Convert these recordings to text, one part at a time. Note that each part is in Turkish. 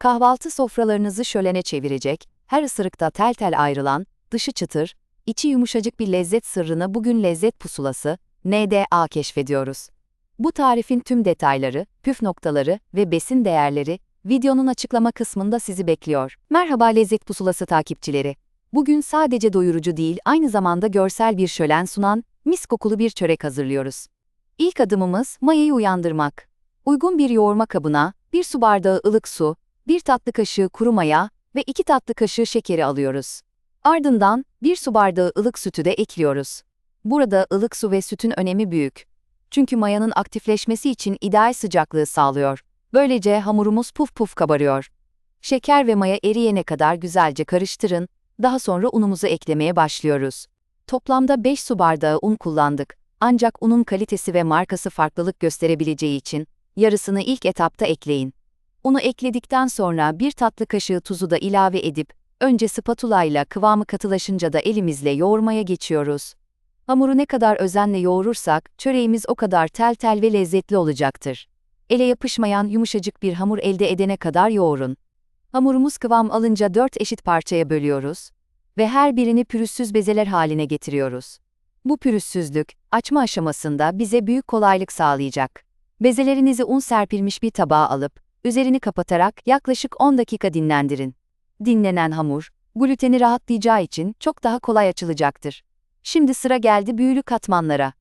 Kahvaltı sofralarınızı şölene çevirecek, her ısırıkta tel tel ayrılan, dışı çıtır, içi yumuşacık bir lezzet sırrını bugün Lezzet Pusulası, NDA keşfediyoruz. Bu tarifin tüm detayları, püf noktaları ve besin değerleri videonun açıklama kısmında sizi bekliyor. Merhaba Lezzet Pusulası takipçileri. Bugün sadece doyurucu değil, aynı zamanda görsel bir şölen sunan, mis kokulu bir çörek hazırlıyoruz. İlk adımımız mayayı uyandırmak. Uygun bir yoğurma kabına, bir su bardağı ılık su, bir tatlı kaşığı kuru maya ve iki tatlı kaşığı şekeri alıyoruz. Ardından bir su bardağı ılık sütü de ekliyoruz. Burada ılık su ve sütün önemi büyük. Çünkü mayanın aktifleşmesi için ideal sıcaklığı sağlıyor. Böylece hamurumuz puf puf kabarıyor. Şeker ve maya eriyene kadar güzelce karıştırın, daha sonra unumuzu eklemeye başlıyoruz. Toplamda 5 su bardağı un kullandık. Ancak unun kalitesi ve markası farklılık gösterebileceği için yarısını ilk etapta ekleyin. Unu ekledikten sonra bir tatlı kaşığı tuzu da ilave edip, önce spatula ile kıvamı katılaşınca da elimizle yoğurmaya geçiyoruz. Hamuru ne kadar özenle yoğurursak, çöreğimiz o kadar tel tel ve lezzetli olacaktır. Ele yapışmayan yumuşacık bir hamur elde edene kadar yoğurun. Hamurumuz kıvam alınca 4 eşit parçaya bölüyoruz ve her birini pürüzsüz bezeler haline getiriyoruz. Bu pürüzsüzlük, açma aşamasında bize büyük kolaylık sağlayacak. Bezelerinizi un serpilmiş bir tabağa alıp, üzerini kapatarak yaklaşık 10 dakika dinlendirin. Dinlenen hamur, gluteni rahatlayacağı için çok daha kolay açılacaktır. Şimdi sıra geldi büyülü katmanlara.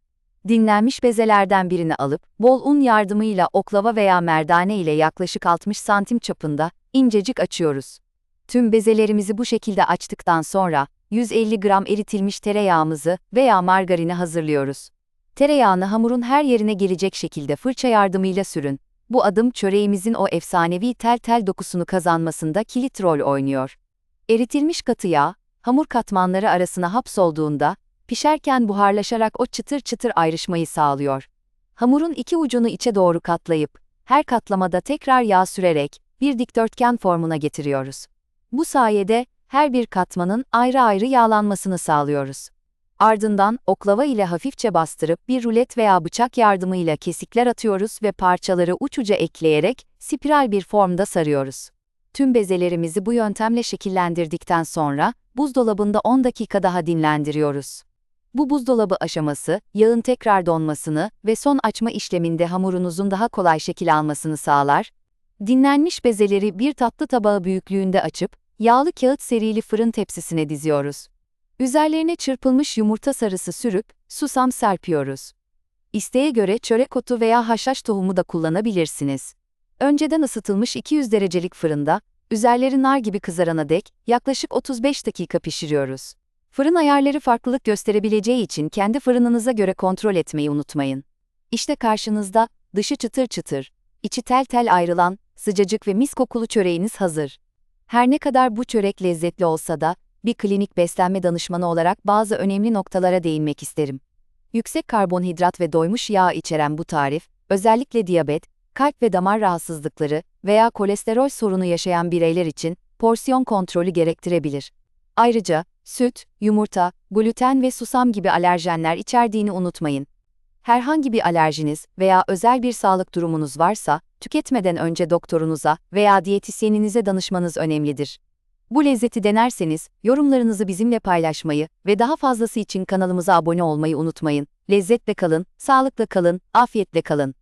Dinlenmiş bezelerden birini alıp, bol un yardımıyla oklava veya merdane ile yaklaşık 60 santim çapında incecik açıyoruz. Tüm bezelerimizi bu şekilde açtıktan sonra, 150 gram eritilmiş tereyağımızı veya margarini hazırlıyoruz. Tereyağını hamurun her yerine gelecek şekilde fırça yardımıyla sürün. Bu adım çöreğimizin o efsanevi tel tel dokusunu kazanmasında kilit rol oynuyor. Eritilmiş katı yağ, hamur katmanları arasına hapsolduğunda, pişerken buharlaşarak o çıtır çıtır ayrışmayı sağlıyor. Hamurun iki ucunu içe doğru katlayıp, her katlamada tekrar yağ sürerek, bir dikdörtgen formuna getiriyoruz. Bu sayede, her bir katmanın ayrı ayrı yağlanmasını sağlıyoruz. Ardından oklava ile hafifçe bastırıp bir rulet veya bıçak yardımıyla kesikler atıyoruz ve parçaları uç uca ekleyerek spiral bir formda sarıyoruz. Tüm bezelerimizi bu yöntemle şekillendirdikten sonra buzdolabında 10 dakika daha dinlendiriyoruz. Bu buzdolabı aşaması, yağın tekrar donmasını ve son açma işleminde hamurunuzun daha kolay şekil almasını sağlar. Dinlenmiş bezeleri bir tatlı tabağı büyüklüğünde açıp, yağlı kağıt serili fırın tepsisine diziyoruz. Üzerlerine çırpılmış yumurta sarısı sürüp, susam serpiyoruz. İsteğe göre çörek otu veya haşhaş tohumu da kullanabilirsiniz. Önceden ısıtılmış 200 derecelik fırında, üzerleri nar gibi kızarana dek yaklaşık 35 dakika pişiriyoruz. Fırın ayarları farklılık gösterebileceği için kendi fırınınıza göre kontrol etmeyi unutmayın. İşte karşınızda, dışı çıtır çıtır, içi tel tel ayrılan, sıcacık ve mis kokulu çöreğiniz hazır. Her ne kadar bu çörek lezzetli olsa da, bir klinik beslenme danışmanı olarak bazı önemli noktalara değinmek isterim. Yüksek karbonhidrat ve doymuş yağ içeren bu tarif, özellikle diyabet, kalp ve damar rahatsızlıkları veya kolesterol sorunu yaşayan bireyler için porsiyon kontrolü gerektirebilir. Ayrıca, süt, yumurta, gluten ve susam gibi alerjenler içerdiğini unutmayın. Herhangi bir alerjiniz veya özel bir sağlık durumunuz varsa, tüketmeden önce doktorunuza veya diyetisyeninize danışmanız önemlidir. Bu lezzeti denerseniz, yorumlarınızı bizimle paylaşmayı ve daha fazlası için kanalımıza abone olmayı unutmayın. Lezzetle kalın, sağlıkla kalın, afiyetle kalın.